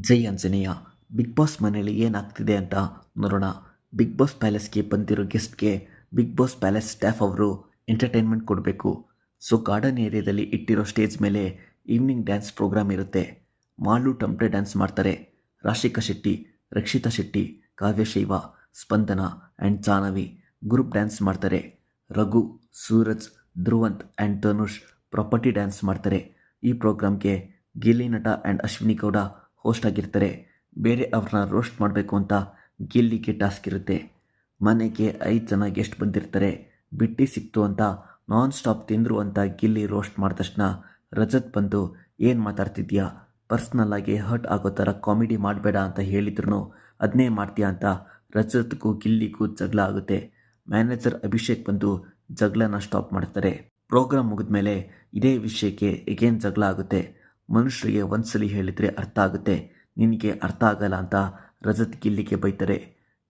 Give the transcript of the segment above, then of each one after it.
ಜೈ Anjaneya big Boss ಮನೆಯಲ್ಲಿ ಏನಾಗ್ತಿದೆ ಅಂತ ನೋಡೋಣ. ಬಿಗ್ ಬಾಸ್ ಪ್ಯಾಲೇಸ್ಗೆ ಬಂದಿರೋ ಗೆಸ್ಟ್ಗೆ ಬಿಗ್ ಬಾಸ್ ಪ್ಯಾಲೇಸ್ ಸ್ಟಾಫ್ ಅವರು ಎಂಟರ್ಟೈನ್ಮೆಂಟ್ ಕೊಡಬೇಕು. ಸೊ, ಗಾರ್ಡನ್ ಏರಿಯಾದಲ್ಲಿ ಇಟ್ಟಿರೋ ಸ್ಟೇಜ್ ಮೇಲೆ ಈವ್ನಿಂಗ್ ಡ್ಯಾನ್ಸ್ ಪ್ರೋಗ್ರಾಮ್ ಇರುತ್ತೆ. ಮಾಲು, ಟಮ್ಟೆ ಡ್ಯಾನ್ಸ್ ಮಾಡ್ತಾರೆ. Rashika Shetty, Rakshita Shetty, Kavya Shaiva, Spandana and Janavi group dance ಮಾಡ್ತಾರೆ. Raghu, Suraj, Dhruvanth and Dhanush property dance ಮಾಡ್ತಾರೆ. ಈ ಪ್ರೋಗ್ರಾಮ್ಗೆ ಗಿಲ್ಲಿ ನಟ ಆ್ಯಂಡ್ ಅಶ್ವಿನಿ ಗೌಡ ಹೋಸ್ಟ್ ಆಗಿರ್ತಾರೆ. ಬೇರೆ ಅವ್ರನ್ನ ರೋಸ್ಟ್ ಮಾಡಬೇಕು ಅಂತ ಗಿಲ್ಲಿಗೆ ಟಾಸ್ಕ್ ಇರುತ್ತೆ. ಮನೆಗೆ ಐದು ಜನ ಗೆಸ್ಟ್ ಬಂದಿರ್ತಾರೆ. ಬಿಟ್ಟಿ ಸಿಕ್ತು ಅಂತ ನಾನ್ ಸ್ಟಾಪ್ ತಿಂದರು ಅಂತ ಗಿಲ್ಲಿ ರೋಸ್ಟ್ ಮಾಡಿದ ತಕ್ಷಣ ರಜತ್ ಬಂದು, ಏನು ಮಾತಾಡ್ತಿದ್ಯಾ? ಪರ್ಸ್ನಲ್ಲಾಗಿ ಹರ್ಟ್ ಆಗೋ ಥರ ಕಾಮಿಡಿ ಮಾಡಬೇಡ ಅಂತ ಹೇಳಿದ್ರು ಅದನ್ನೇ ಮಾಡ್ತೀಯಾ ಅಂತ ರಜತ್ಗೂ ಗಿಲ್ಲಿಗೂ ಜಗಳ ಆಗುತ್ತೆ. ಮ್ಯಾನೇಜರ್ ಅಭಿಷೇಕ್ ಬಂದು ಜಗಳನ ಸ್ಟಾಪ್ ಮಾಡ್ತಾರೆ. ಪ್ರೋಗ್ರಾಮ್ ಮುಗಿದ್ಮೇಲೆ ಇದೇ ವಿಷಯಕ್ಕೆ ಎಗೇನ್ ಜಗಳ ಆಗುತ್ತೆ. ಮನುಷ್ಯರಿಗೆ ಒಂದ್ಸಲಿ ಹೇಳಿದರೆ ಅರ್ಥ ಆಗುತ್ತೆ. ನಿನಗೆ ಅರ್ಥ ಆಗಲ್ಲ ಅಂತ ರಜತ್ ಗಿಲ್ಲಿಗೆ ಬೈತಾರೆ.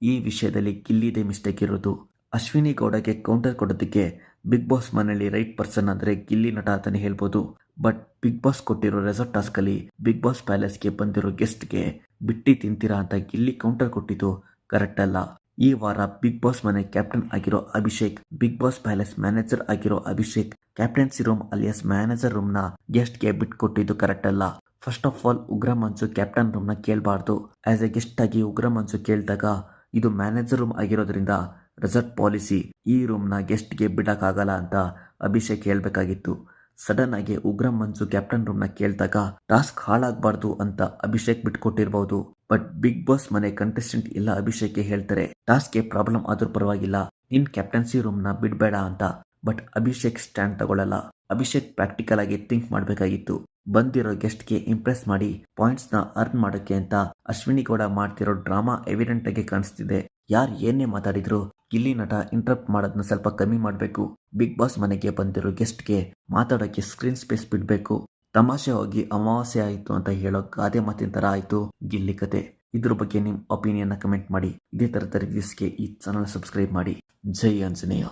ಈ ವಿಷಯದಲ್ಲಿ ಗಿಲ್ಲಿದೆ ಮಿಸ್ಟೇಕ್ ಇರೋದು. ಅಶ್ವಿನಿ ಗೌಡಗೆ ಕೌಂಟರ್ ಕೊಡೋದಕ್ಕೆ ಬಿಗ್ ಬಾಸ್ ಮನೆಯಲ್ಲಿ ರೈಟ್ ಪರ್ಸನ್ ಅಂದರೆ ಗಿಲ್ಲಿ ನಟ ಅಂತಲೇ ಹೇಳ್ಬೋದು. ಬಟ್ ಬಿಗ್ ಬಾಸ್ ಕೊಟ್ಟಿರೋ ರೆಸಾರ್ಟ್ ಟಾಸ್ಕಲ್ಲಿ ಬಿಗ್ ಬಾಸ್ ಪ್ಯಾಲೇಸ್ಗೆ ಬಂದಿರೋ ಗೆಸ್ಟ್ಗೆ ಬಿಟ್ಟಿ ತಿಂತೀರಾ ಅಂತ ಗಿಲ್ಲಿ ಕೌಂಟರ್ ಕೊಟ್ಟಿದ್ದು ಕರೆಕ್ಟ್ ಅಲ್ಲ. ಈ ವಾರ ಬಿಗ್ ಬಾಸ್ ಮನೆ ಕ್ಯಾಪ್ಟನ್ ಆಗಿರೋ Abhishek Big Boss palace manager ಆಗಿರೋ Abhishek captaincy room alias manager ರೂಮ್ನ ಗೆಸ್ಟ್ಗೆ ಬಿಟ್ಟು ಕೊಟ್ಟಿದ್ದು ಕರೆಕ್ಟ್ ಅಲ್ಲ. ಫಸ್ಟ್ ಆಫ್ ಆಲ್ ಉಗ್ರ ಮಂಜು ಕ್ಯಾಪ್ಟನ್ನ ಕೇಳಬಾರ್ದು. ಆಸ್ ಎ ಗೆಸ್ಟ್ ಆಗಿ ಉಗ್ರ ಮಂಜು ಕೇಳಿದಾಗ ಇದು ಮ್ಯಾನೇಜರ್ ರೂಮ್ ಆಗಿರೋದ್ರಿಂದ ರೆಸಾರ್ಟ್ ಪಾಲಿಸಿ ಈ ರೂಮ್ನ ರೂಮ್ನ ಗೆಸ್ಟ್ಗೆ ಬಿಡಕ್ಕಾಗಲ್ಲ ಅಂತ ಅಭಿಷೇಕ್ ಹೇಳ್ಬೇಕಾಗಿತ್ತು. ಸಡನ್ ಆಗಿ ಉಗ್ರ ಮಂಜು ಕ್ಯಾಪ್ಟನ್ ರೂಮ್ನ ಕೇಳಿದಾಗ ಟಾಸ್ಕ್ ಹಾಳಾಗಬಾರ್ದು ಅಂತ ಅಭಿಷೇಕ್ ಬಿಟ್ಕೊಟ್ಟಿರ್ಬಹುದು ಬಟ್ ಬಿಗ್ ಬಾಸ್ ಮನೆ ಕಂಟೆಸ್ಟೆಂಟ್ ಇಲ್ಲ ಅಭಿಷೇಕ್ಗೆ ಹೇಳ್ತಾರೆ ಟಾಸ್ಕ್ಗೆ ಪ್ರಾಬ್ಲಮ್ ಆದ್ರೂ ಪರವಾಗಿಲ್ಲ, ನಿನ್ ಕ್ಯಾಪ್ಟನ್ಸಿ ರೂಮ್ನ ಬಿಡ್ಬೇಡ ಅಂತ. ಬಟ್ ಅಭಿಷೇಕ್ ಸ್ಟ್ಯಾಂಡ್ ತಗೊಳ್ಳಲ್ಲ. ಅಭಿಷೇಕ್ ಪ್ರಾಕ್ಟಿಕಲ್ ಆಗಿ ಥಿಂಕ್ ಮಾಡಬೇಕಾಗಿತ್ತು. ಬಂದಿರೋ ಗೆಸ್ಟ್ಗೆ ಇಂಪ್ರೆಸ್ ಮಾಡಿ ಪಾಯಿಂಟ್ಸ್ನ ಅರ್ನ್ ಮಾಡೋಕೆ ಅಂತ ಅಶ್ವಿನಿ ಗೌಡ ಮಾಡ್ತಿರೋ ಡ್ರಾಮಾ ಎವಿಡೆಂಟ್ ಆಗಿ ಕಾಣಿಸ್ತಿದೆ. ಯಾರು ಏನೇ ಮಾತಾಡಿದ್ರು ಗಿಲ್ಲಿ ನಟ ಇಂಟ್ರಪ್ಟ್ ಮಾಡೋದನ್ನ ಸ್ವಲ್ಪ ಕಮ್ಮಿ ಮಾಡಬೇಕು. ಬಿಗ್ ಬಾಸ್ ಮನೆಗೆ ಬಂದಿರೋ ಗೆಸ್ಟ್ಗೆ ಮಾತಾಡೋಕ್ಕೆ ಸ್ಕ್ರೀನ್ ಸ್ಪೇಸ್ ಬಿಡಬೇಕು. ತಮಾಷೆ ಹೋಗಿ ಅಮಾವಾಸ್ಯೆ ಆಯಿತು ಅಂತ ಹೇಳೋ ಗಾದೆ ಮಾತಿನ ಥರ ಆಯಿತು ಗಿಲ್ಲಿ ಕತೆ. ಇದ್ರ ಬಗ್ಗೆ ನಿಮ್ಮ ಒಪಿನಿಯನ್ನ ಕಮೆಂಟ್ ಮಾಡಿ. ಇದೇ ಥರದ ರಿವ್ಯೂಸ್ಗೆ ಈ ಚಾನಲ್ ಸಬ್ಸ್ಕ್ರೈಬ್ ಮಾಡಿ. ಜೈ ಆಂಜನೇಯ.